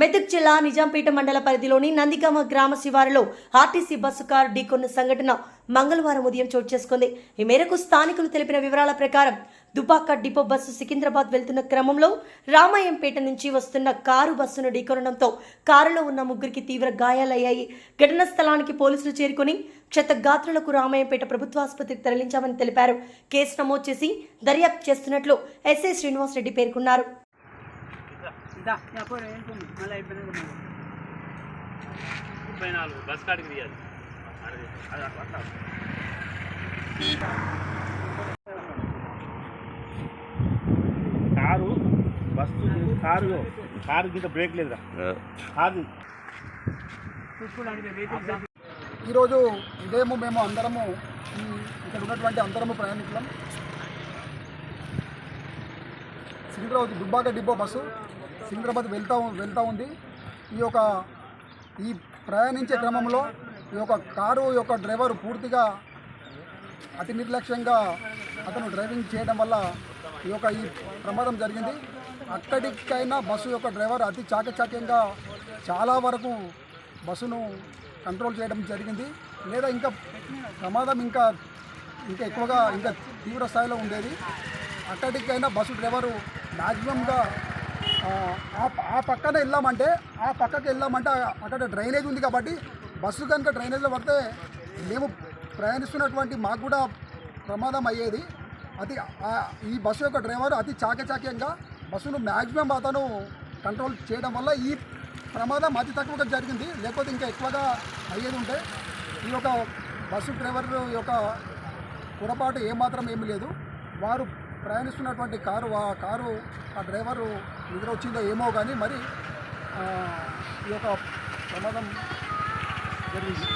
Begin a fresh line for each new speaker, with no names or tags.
మెదక్ జిల్లా నిజాంపేట మండల పరిధిలోని నందిగామ గ్రామ శివారులో ఆర్టీసీ బస్సు కారు ఢీకొన్న సంఘటన మంగళవారం ఉదయం చోటు చేసుకుంది. ఈ మేరకు స్థానికులు తెలిపిన వివరాల ప్రకారం దుబాక డిపో బస్సు సికింద్రాబాద్ వెళ్తున్న క్రమంలో రామాయంపేట నుంచి వస్తున్న కారు బస్సును ఢీకొనడంతో కారులో ఉన్న ముగ్గురికి తీవ్ర గాయాలయ్యాయి. ఘటనా స్థలానికి పోలీసులు చేరుకుని క్షతగాత్రులకు రామాయంపేట ప్రభుత్వ ఆసుపత్రికి తరలించామని తెలిపారు. కేసు నమోదు చేసి దర్యాప్తు చేస్తున్నట్లు ఎస్ఐ శ్రీనివాసరెడ్డి పేర్కొన్నారు.
ముప్పై నాలుగు బస్ కాడికి తీయాలి. కారు బస్సు కారు కారు కింద బ్రేక్ లేదురా. కారు.
వెహికల్స్
ఈరోజు ఉదయం మేము అందరము ఈ ఇక్కడ ఉన్నటువంటి అందరము ప్రయాణికులం. Secunderabad Dubbaka depot bus. Secunderabad వెళ్తా వెళ్తూ ఉంది. ఈ యొక్క ఈ ప్రయాణించే క్రమంలో ఈ యొక్క కారు యొక్క డ్రైవర్ పూర్తిగా అతి నిర్లక్ష్యంగా అతను డ్రైవింగ్ చేయడం వల్ల ఈ యొక్క ఈ ప్రమాదం జరిగింది. అక్కడికైనా బస్సు యొక్క డ్రైవర్ అతి చాకచాక్యంగా చాలా వరకు బస్సును కంట్రోల్ చేయడం జరిగింది. లేదా ఇంకా ప్రమాదం ఇంకా ఇంకా ఎక్కువగా ఇంకా తీవ్ర స్థాయిలో ఉండేది. అక్కడికైనా బస్సు డ్రైవరు మ్యాక్సిమంగా ఆ, ఆ- పక్కన వెళ్ళామంటే ఆ పక్కకి వెళ్ళామంటే అక్కడ డ్రైనేజ్ ఉంది కాబట్టి బస్సు కనుక డ్రైనేజ్లో పడితే మేము ప్రయాణిస్తున్నటువంటి మాకు కూడా ప్రమాదం అయ్యేది. అది ఈ బస్సు యొక్క డ్రైవర్ అతి చాకచాక్యంగా బస్సును మ్యాక్సిమం అతను కంట్రోల్ చేయడం వల్ల ఈ ప్రమాదం అతి తక్కువగా జరిగింది. లేకపోతే ఇంకా ఎక్కువగా అయ్యేది ఉంటే ఈ యొక్క బస్సు డ్రైవర్ యొక్క పొరపాటు ఏమాత్రం ఏమీ లేదు. వారు ప్రయాణిస్తున్నటువంటి కారు ఆ కారు ఆ డ్రైవరు నిద్ర వచ్చిందో ఏమో కానీ మరి ఈ యొక్క ప్రమాదం జరిగింది.